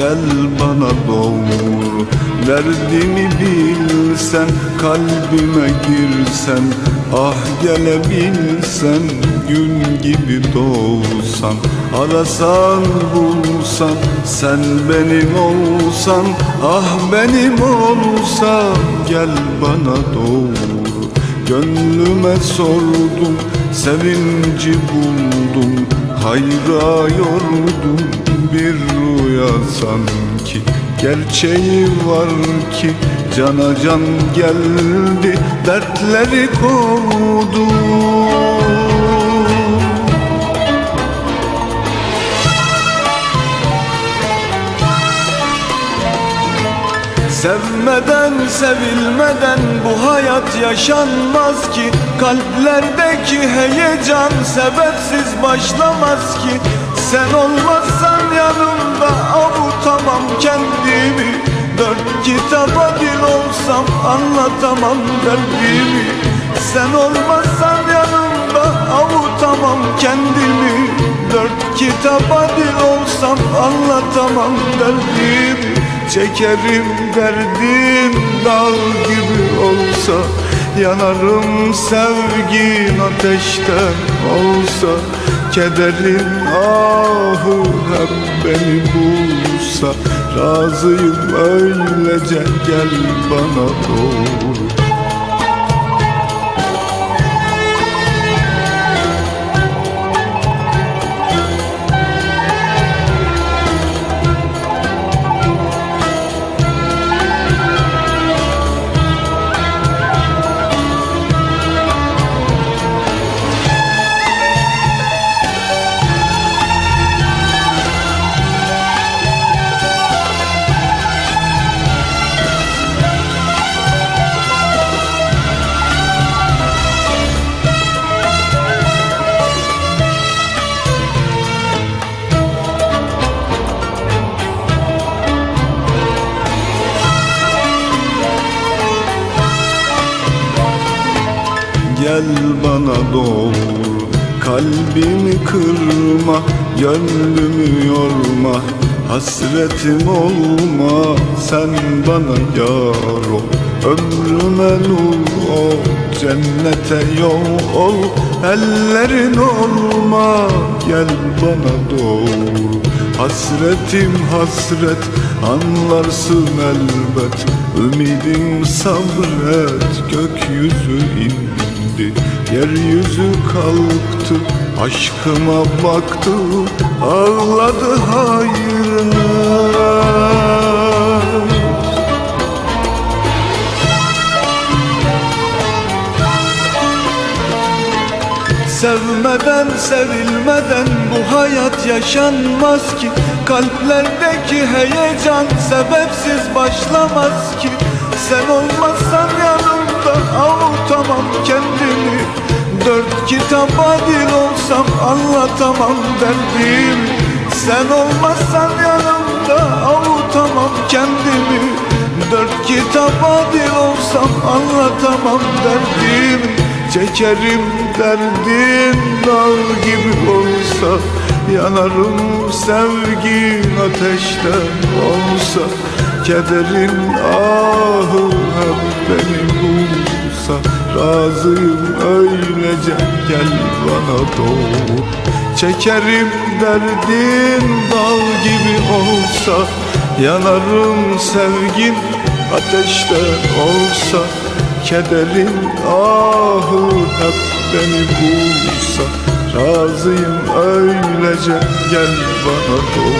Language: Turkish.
Gel bana doğru. Derdimi bilsen Kalbime girsen. Ah gelebilsen Gün gibi doğsan. Arasan bulsan Sen benim olsan. Ah benim olsan Gel bana doğru. Gönlüme sordum Sevinci buldum. Hayra yordum bir rüya sanki. Gerçeği var ki cana can geldi Dertleri kovdu Sevmeden sevilmeden bu hayat yaşanmaz ki. Kalplerdeki heyecan sebepsiz başlamaz ki. Sen olmazsan yanımda avutamam kendimi. Dört kitaba dil olsam anlatamam derdimi. Sen olmazsan yanımda avutamam kendimi. Dört kitaba dil olsam anlatamam derdimi Çekerim derdim dağ gibi olsa Yanarım sevgin ateşten olsa. Kederin ahı hep beni bulsa Razıyım öylece gel bana doğru Gel bana doğru Kalbimi kırma Gönlümü yorma. Hasretim olma Sen bana yar ol Ömrüme nur ol Cennete yol ol. Ellerin olma Gel bana doğru. Hasretim hasret Anlarsın elbet. Ümidim sabret Gökyüzü indi. Yeryüzü kalktı Aşkıma baktı. Ağladı hayret sevilmeden bu hayat yaşanmaz ki. Kalplerdeki heyecan sebepsiz başlamaz ki. Sen olmazsan yanımda avutamam kendimi. Dört kitaba dil olsam anlatamam derdimi. Sen olmazsan yanımda avutamam kendimi. Dört kitaba dil olsam anlatamam derdimi Çekerim derdim dağ gibi olsa Yanarım sevgin ateşten olsa. Kederin ahı hep beni bulsa Razıyım öylece gel bana doğru. Çekerim derdim dağ gibi olsa Yanarım sevgin ateşten olsa Kederin ahı hep beni bulsa Razıyım öylece gel bana doğru